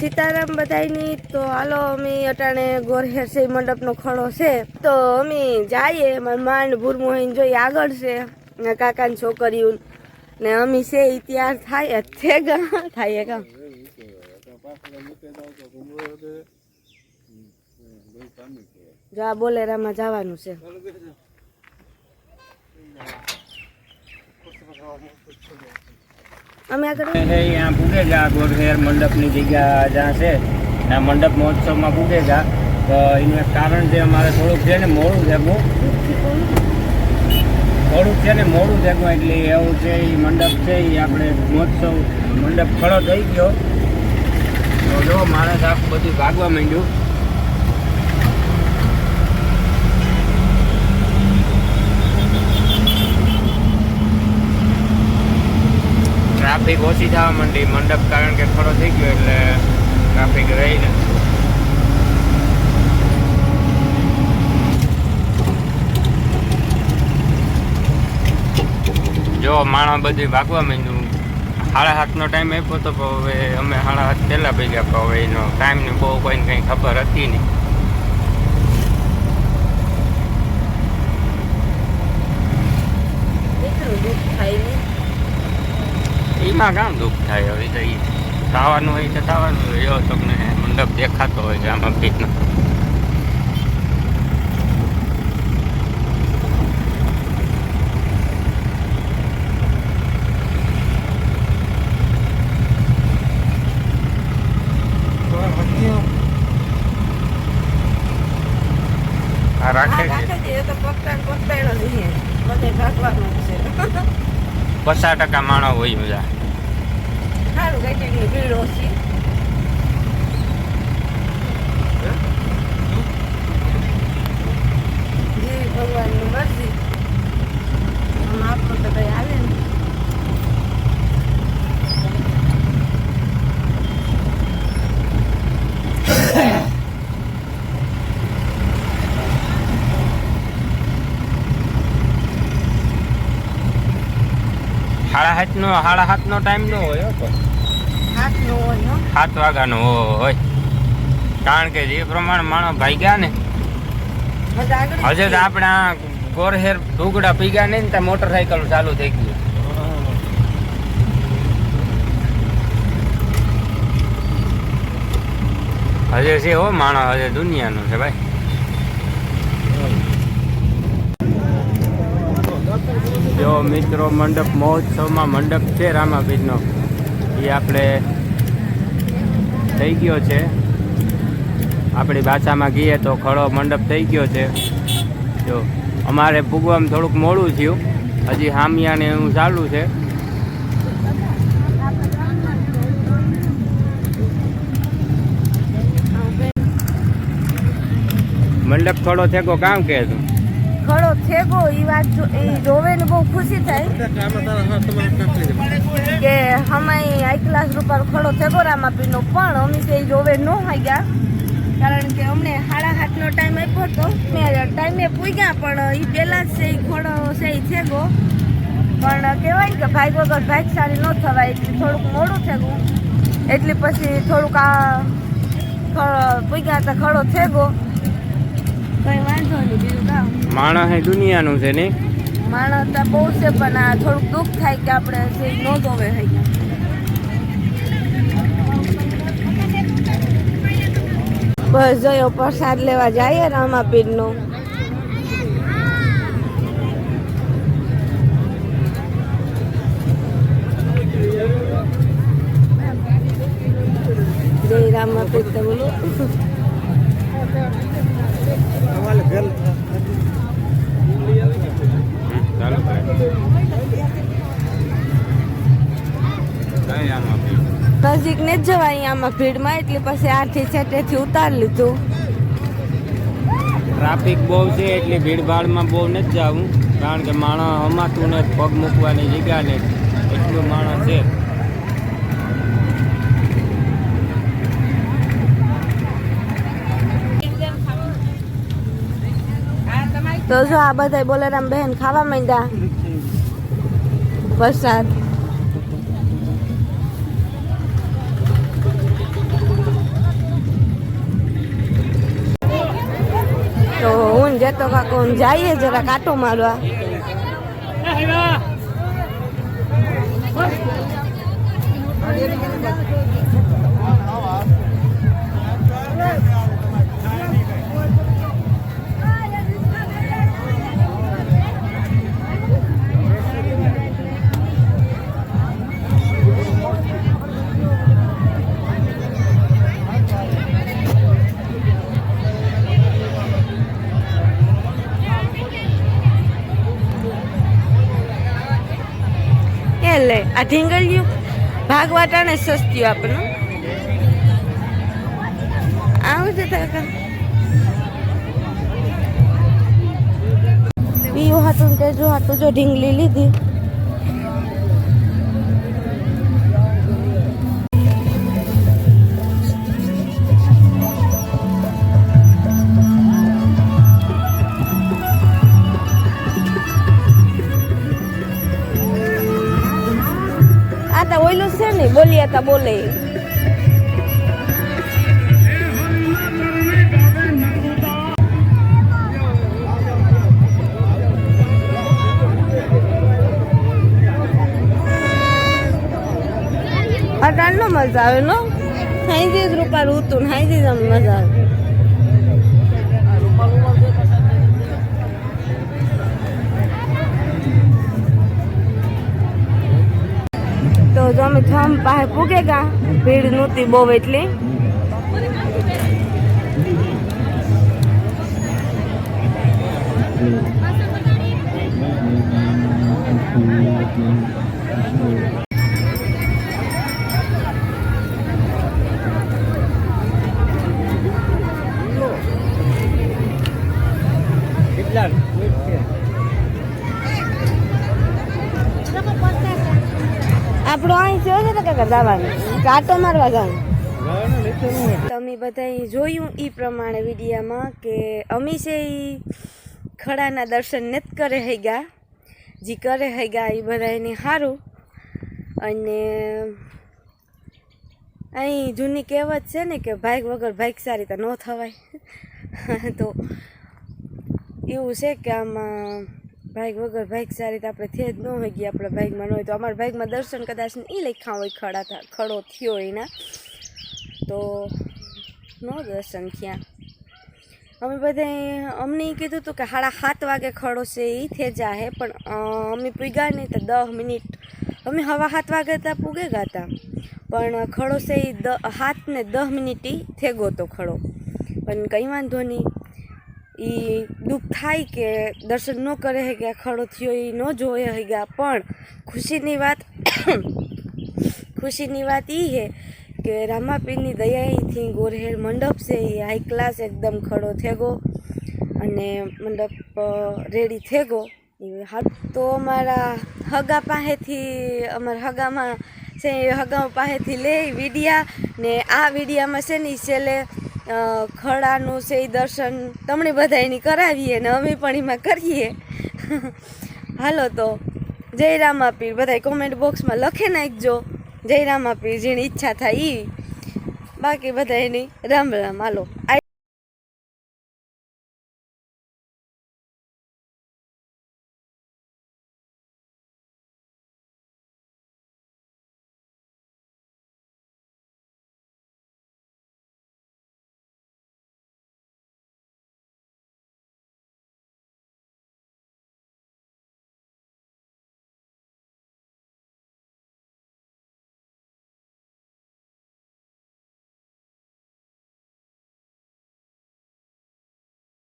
સીતારામ બધાયની. તો હાલો, અમે અટાણે ગોરહેર છે મંડપનો ખણો છે. તો અમે જઈએ, મારી માંડ ભૂરમોહીન જોઈ આગળ છે, ને કાકાની છોકરીઓ ને અમે છે તૈયાર થાય છે ગા, થાય ગા જો બોલેરામાં જવાનું છે. અમે આગળ છે અહીંયા પૂગે જા ગોરહેર મંડપની જગ્યા જ્યાં છે. આ મંડપ મહોત્સવમાં પૂગે જા. તો એનું એક કારણ છે, અમારે થોડુંક છે ને મોડું ભેગું. થોડુંક છે ને મોડું ભેગું, એટલે એવું છે એ મંડપ છે એ આપણે મહોત્સવ મંડપ ખડો થઈ ગયો. તો જો, માણસ આખું બધું ભાગવા માંડ્યું. ટ્રાફિક ઓછી થવા માંડી. મંડપ કારણ કે ખડો થઈ ગયો એટલે ટ્રાફિક રહી ને જો માણસ બધી ભાગવા માંડ્યું. સાડા સાતનો ટાઈમ આપ્યો તો હવે અમે સાડા સાત પહેલાં ભેગા, પણ હવે એનો ટાઈમની બહુ કોઈને કંઈ ખબર હતી નહીં. થાય થાય ને એમાં કામ દુઃખ થાય હવે તો ઈ થવાનું હોય તો થવાનું હોય જો તમને મંડપ દેખાતો હોય છે આમાં ભીતનો આ રાખે છે રાખે છે એ તો પકડાણ પકડાણ જ છે બધે ભાગવાનું જ છે પચાસ ટકા માણસ હોય બધા સારું કઈ કંઈક ભીડ ઓછી જેવી ભગવાનની મરજી આમ આપણું તો કઈ હાલે ને સાડા સાડા ટાઈમ નો હોય હો પણ. હાથ નો હોય હો. સાત વાગ્યાનો હોય. કારણ કે જે પ્રમાણે માણસ ભાગ્યા ને હજે તો આપણે આ ગોરહેર ઢુગડા પીગ્યા નહીં ને ત્યાં મોટરસાયકલ ચાલુ થઈ ગયું. હજે છે હો માણસ હજે દુનિયાનું છે ભાઈ. જો મિત્રો, મંડપ મહોત્સવમાં મંડપ છે રામાભીજનો એ આપણે થઈ ગયો છે. આપણી ભાષામાં કહીએ તો ખડો મંડપ થઈ ગયો છે. જો, અમારે પૂગવામાં થોડુંક મોડું થયું. હજી હામિયાને એવું ચાલુ છે. મંડપ ખડો થેકો કામ કે તું થેગો ઈ વાત જો એ જોવે ને બહુ ખુશી થાય કે હમાય હાઈ ક્લાસ રૂપાર ખડો થેગો રામાપીનો, પણ અમે તે જોવે ન ગયા કારણ કે અમને સાડા હાથનો ટાઈમ આપ્યો હતો મેં ટાઈમે પૂગ્યા, પણ એ પહેલાં જ છે ઈ ખોડો છે એ થેગો પણ કહેવાય કે ભાઈ વગર ભાઈ સારી ન થવાય, એટલે થોડુંક મોડું થેગું એટલે પછી થોડુંક આ પૂગ્યા હતા ખડો થેગો કંઈ વાંધો નહીં બીજું કામ. માણસ એ દુનિયાનું છે નહીં માણસ તો બહુ છે પણ આ થોડુંક દુઃખ થાય કે આપણે છે ન જોવે થઈ બસ જોયો પ્રસાદ લેવા જઈએ રામાપીરનો. જય રામાપીર તો બોલો. નજીક ને જ જવાય આમાં ભીડમાં, એટલે પછી આરથી છેટેથી ઉતાર લીધું. ટ્રાફિક બહુ છે, એટલે ભીડભાડમાં બહુ નથી જવું. કારણ કે માણસ હમાતું ને પગ મૂકવાની જગ્યા ને એટલું માણસ છે. તો જો આ બધા બોલેરામ બહેન ખાવા માંડ્યા વરસાદ તો હું જતો કાકો હું જઈએ જરા કાંટો મારવા Thank you. આ ઢીંગળિયું ભાગવાટાને સસ્તી આપનું આવું છે કાકા બીયું હતું કે જો હતું જો ઢીંગલી લીધી. ઓઈલું છે ને બોલીએ તો બોલે. અટાણનો મજા આવે, નો? રૂપારું ઉતું ને જ મજા આવે. તો જો અમે થમ પાસે પૂગે ગા ભીડ નહોતી બહુ એટલી. આપણો તો જવાનું કાંટો મારવા જવાનું તમે બધાએ જોયું એ પ્રમાણે વિડીયામાં કે અમીશે એ ખડાના દર્શન નથી કરે હૈગા ગયા જે કરે હૈગા ગયા એ બધા એને સારું અને અહીં જૂની કહેવત છે ને કે ભાઈક વગર ભાઈક સારી તો ન થવાય. તો એવું છે કે આમાં ભાઈક વગર ભાઈક સારી તો આપણે થયા જ ન હોય ગયા આપણા ભાઈકમાં ન હોય. તો અમારા ભાઈકમાં દર્શન કદાચ એ લખ્યા હોય, ખડા ખડો થયો એના. તો ન દર્શન થયા. અમે બધા અમને એ કીધું હતું કે સાડા સાત વાગે ખડો છે એ થઈ જાહે. પણ અમે પૂગ્યા નહીં તો દસ મિનિટ. અમે હવા સાત વાગે ત્યાં પૂગે ગયા પણ ખડો છે એ સાત ને દસ મિનિટ થેગો તો ખડો. પણ કંઈ વાંધો નહીં એ દુઃખ થાય કે દર્શન ન કરે હે ગયા ખડો થયો એ ન જોયે હે ગયા પણ ખુશીની વાત ખુશીની વાત એ છે કે રામાપીરની દયાથી ગોરહેર મંડપ છે એ હાઈ ક્લાસ એકદમ ખડો થેગો અને મંડપ રેડી થેગો. હા- તો અમારા હગા પાસેથી અમારા હગામાં છે હગા પાસેથી લે વિડિયા ને આ વિડિયામાં છે ને છેલ્લે ખડાનું છે એ દર્શન તમને બધા એની કરાવીએ ને અમે પણ એમાં કરીએ. હાલો તો, જય રામાપીર બધા કોમેન્ટ બોક્સમાં લખી નાખજો. જય રામાપીર, જેની ઈચ્છા થાય એ બાકી બધા એની રામ રામ, હાલો, આઈ